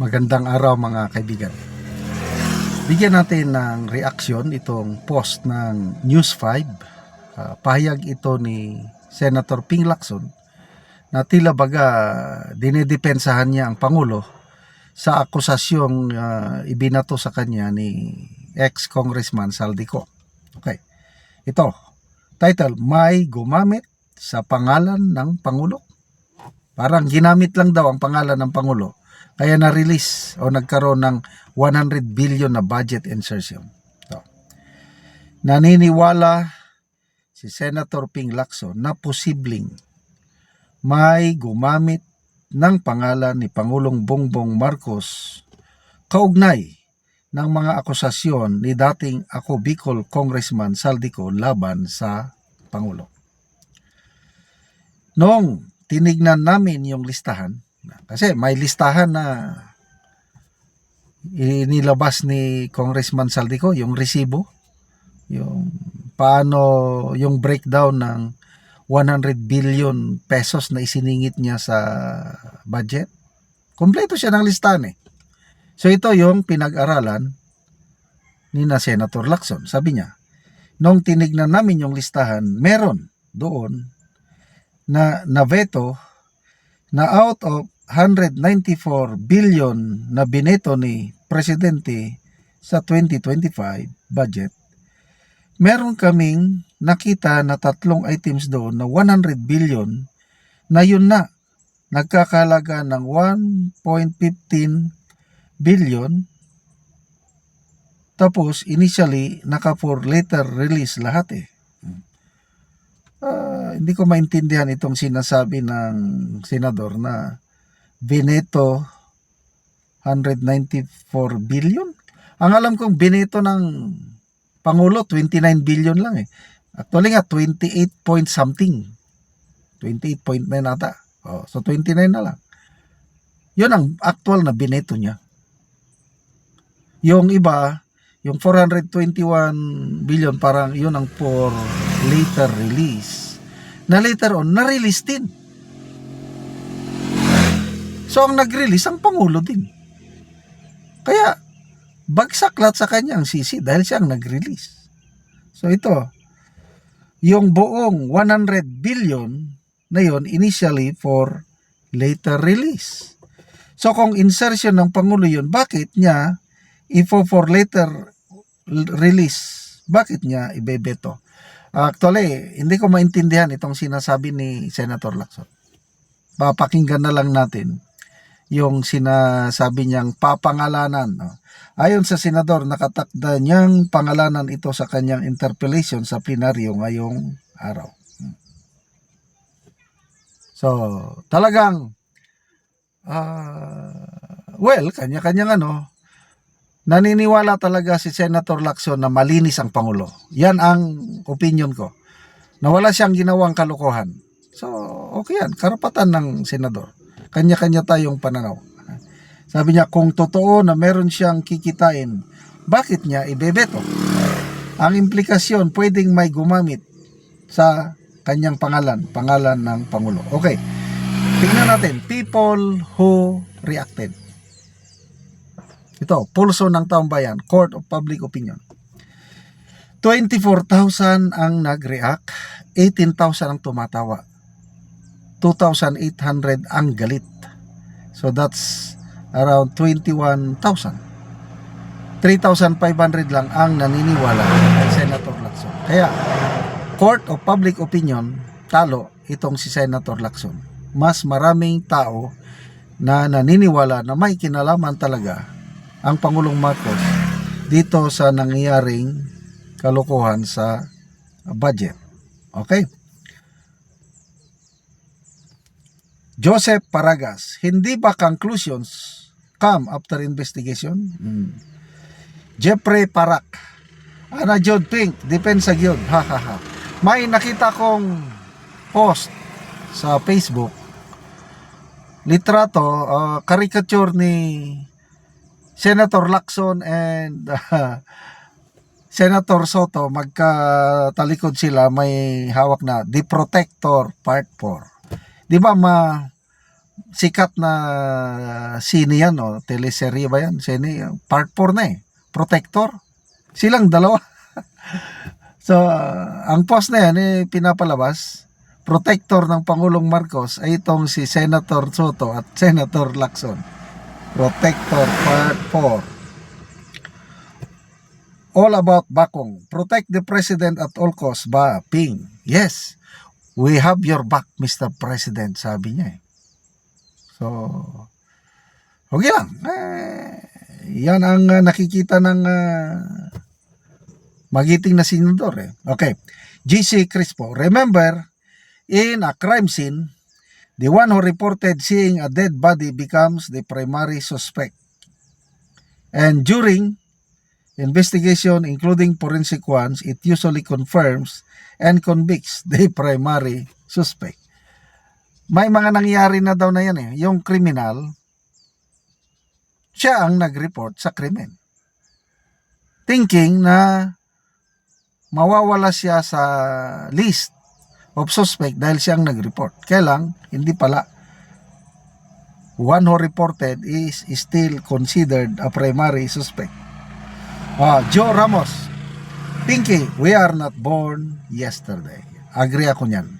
Magandang araw mga kaibigan. Bigyan natin ng reaksyon itong post ng News 5. Ah, pahayag ito ni Senator Ping Lacson na tila baga dinidepensahan niya ang Pangulo sa akusasyong ah, ibinato sa kanya ni ex-congressman Saldico. Okay. Ito, title, May gumamit sa pangalan ng Pangulo. Parang ginamit lang daw ang pangalan ng Pangulo kaya na-release o nagkaroon ng 100 billion na budget insertion. So, naniniwala si Senator Ping Lacson na posibleng may gumamit ng pangalan ni Pangulong Bongbong Marcos kaugnay ng mga akusasyon ni dating ako Bicol Congressman Saldico laban sa Pangulo. Noong tinignan namin yung listahan, kasi may listahan na inilabas ni Congressman Saldico, yung resibo, yung paano yung breakdown ng 100 billion pesos na isiningit niya sa budget. Kompleto siya ng listahan eh. So ito yung pinag-aralan ni na Senator Lacson. Sabi niya, nung tinignan namin yung listahan, meron doon na naveto na out of 194 billion na bineto ni Presidente sa 2025 budget, meron kaming nakita na tatlong items doon na 100 billion na yun na nagkakalaga ng 1.15 billion tapos initially naka for later release lahat eh. Ah, hindi ko maintindihan itong sinasabi ng senador na Veneto 194 billion. Ang alam kong Veneto ng Pangulo 29 billion lang eh. Actually nga 28 point something. 28.9 ata. Oh, so 29 na lang. 'Yun ang actual na Veneto niya. Yung iba, yung 421 billion parang 'yun ang for later release. Na later on na-release din. So ang nag-release ang Pangulo din. Kaya bagsak lahat sa kanya ang sisi dahil siya ang nag-release. So ito, yung buong 100 billion na yon initially for later release. So kung insertion ng Pangulo yun, bakit niya ifo for later release? Bakit niya ibebeto? Actually, hindi ko maintindihan itong sinasabi ni Senator Lacson. Papakinggan na lang natin yung sinasabi niyang papangalanan. Ayon sa senador, nakatakda niyang pangalanan ito sa kanyang interpellation sa plenaryo ngayong araw. So, talagang ah, well, kanya-kanyang ano, naniniwala talaga si Senator Lacson na malinis ang Pangulo. Yan ang opinion ko. Na wala siyang ginawang kalokohan. So, okay yan. Karapatan ng senador. Kanya-kanya tayong pananaw. Sabi niya, kung totoo na meron siyang kikitain, bakit niya ibebeto? Ang implikasyon, pwedeng may gumamit sa kanyang pangalan, pangalan ng Pangulo. Okay, tingnan natin, people who reacted. Ito, pulso ng taong bayan, Court of Public Opinion. 24,000 ang nag-react, 18,000 ang tumatawa, 2,800 ang galit. So that's around 21,000. 3,500 lang ang naniniwala kay Senator Lacson. Kaya, Court of Public Opinion, talo itong si Senator Lacson. Mas maraming tao na naniniwala na may kinalaman talaga ang Pangulong Marcos dito sa nangyayaring kalokohan sa budget. Okay? Joseph Paragas, hindi ba conclusions come after investigation? Hmm. Jeffrey Parak, Ana Jod Pink, depensa gyud. Ha ha ha. May nakita kong post sa Facebook. Litrato, uh, caricature ni Senator Lacson and uh, Senator Soto magkatalikod sila may hawak na The Protector Part 4. 'Di ba ma sikat na sine yan o teleserye ba yan? Sine part 4 na eh. Protector. Silang dalawa. So ang post na yan eh, pinapalabas protector ng Pangulong Marcos ay itong si Senator Soto at Senator Lacson. Protector part 4 all about Bakong. Protect the president at all costs ba ping. Yes we have your back Mr. President sabi niya eh So, okay lang. Eh, yan ang uh, nakikita ng uh, magiting na senador. Eh. Okay. GC Crispo. Remember, in a crime scene, the one who reported seeing a dead body becomes the primary suspect. And during investigation, including forensic ones, it usually confirms and convicts the primary suspect may mga nangyari na daw na yan eh. Yung kriminal, siya ang nag-report sa krimen. Thinking na mawawala siya sa list of suspect dahil siya ang nag-report. Kaya hindi pala. One who reported is still considered a primary suspect. Ah, Joe Ramos. Pinky, we are not born yesterday. Agree ako niyan.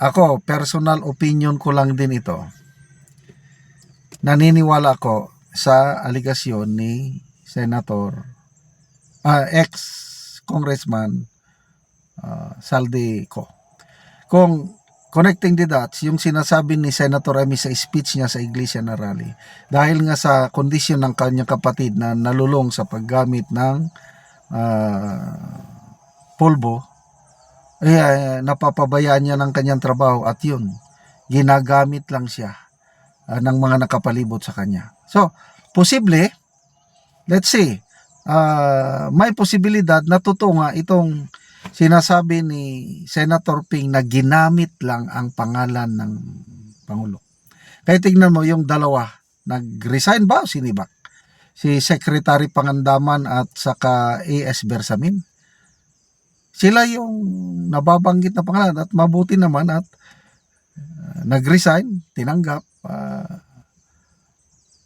Ako, personal opinion ko lang din ito. Naniniwala ako sa aligasyon ni Senator, ah, ex-congressman uh, Saldi ko. Kung connecting the dots, yung sinasabi ni Senator Amy sa speech niya sa Iglesia na rally, dahil nga sa kondisyon ng kanyang kapatid na nalulong sa paggamit ng uh, pulbo, eh, napapabayaan niya ng kanyang trabaho at yun, ginagamit lang siya uh, ng mga nakapalibot sa kanya. So, posible, let's say, uh, may posibilidad na totoo nga itong sinasabi ni Senator Ping na ginamit lang ang pangalan ng Pangulo. Kaya tingnan mo yung dalawa, nag-resign ba o sinibak? Si Secretary Pangandaman at saka AS Bersamin sila yung nababanggit na pangalan at mabuti naman at uh, nag-resign, tinanggap. Uh,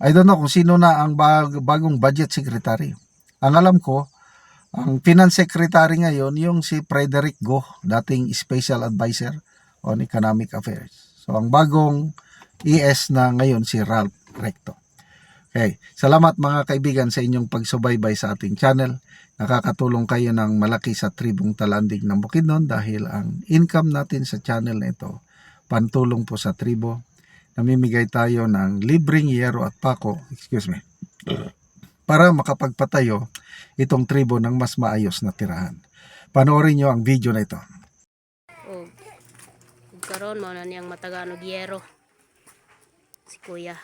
I don't know kung sino na ang bag, bagong budget secretary. Ang alam ko, ang finance secretary ngayon yung si Frederick Go, dating special advisor on economic affairs. So ang bagong ES na ngayon si Ralph Recto. Okay, salamat mga kaibigan sa inyong pagsubaybay sa ating channel. Nakakatulong kayo ng malaki sa tribong talandig ng Bukidnon dahil ang income natin sa channel na ito, pantulong po sa tribo. Namimigay tayo ng libreng yero at pako, excuse me, para makapagpatayo itong tribo ng mas maayos na tirahan. Panoorin nyo ang video na ito. Og ug karon mao na niyang matagaan og yero. Si Kuya.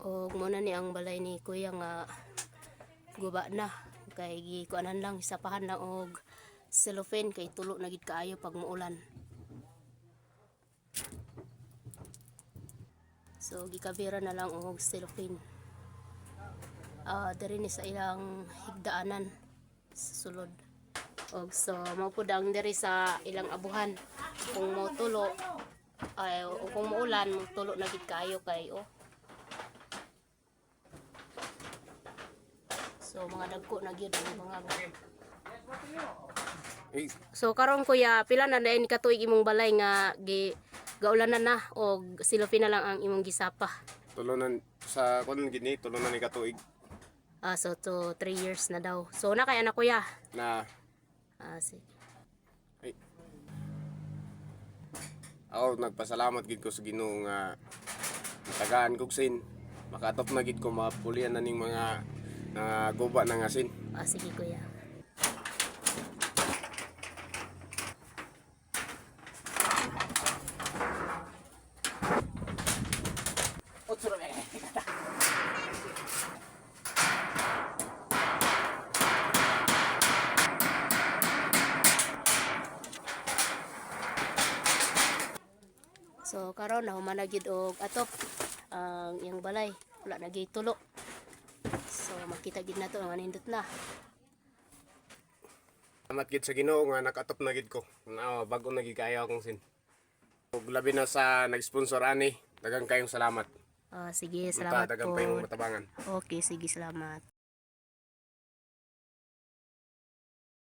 Og mo na ni ang balay ni Kuya nga guba na kay gikuanan lang isapahan na og cellophane kay tulo na gid kaayo pag muulan. So gikabira na lang og cellophane. Ah, diri ni sa ilang higdaanan sa sulod. Og so mao pud ang diri sa ilang abuhan. Kung mo tulo ay o kung muulan mo tulo na gid kaayo kay oh. So mga dagko na gyud ang mga So karon kuya, pila na na ni katuig imong balay nga gi gaulanan na o silopin na lang ang imong gisapa. tulunan sa kuno gini tulunan ni katuig Ah, so to 3 years na daw. So na kay anak kuya. na Ah, sige. ako nagpasalamat gid ko sa Ginoo nga tagaan kog sin makatop na gid ko mapulian na ning mga na guba ng asin. Ah, sige kuya. So karon na human na gid og atop ang iyang balay wala na tulo so makita gid nato nga nindot na Salamat gid sa Ginoo nga nakatop na gid ko. Na bago na gid kayo akong sin. Ug labi na sa nag-sponsor ani, dagang kayong salamat. Ah, sige salamat Dagang po pa yung matabangan. okay sige salamat